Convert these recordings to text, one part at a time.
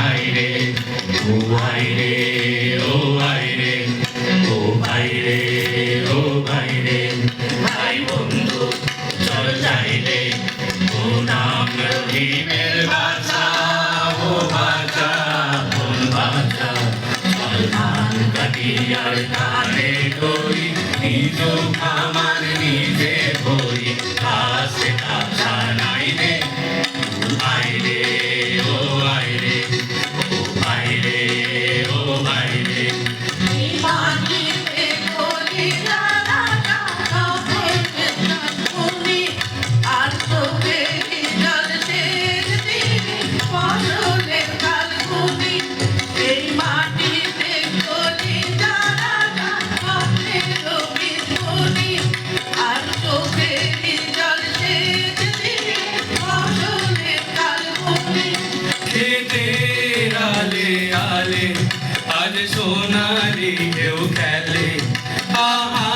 আইরে ও আইরে ও আইরে ও আইরে ও আইরে ভাই বন্ধু, চল যাইরে ও নাম রহিমের বাছা ও বাছা বোন বাছা চল ধান কাটিয়ার কানে ডরি নিজ খামার নিজে বাইরে Ale, ale, ale. আজ সোনারি ঢেউ খেলে। আহা,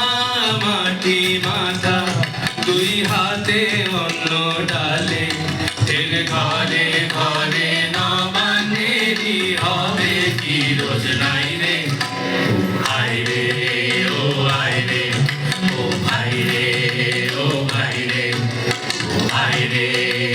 মাটি মাথা, দুই হাতে অন্য ডালে। ফের ঘরে ঘরে না বানেরি হবে কি রোজ নাই রে। আয় রে, ও আয় রে, ও ভাই রে, ও ভাই রে, ও ভাই রে।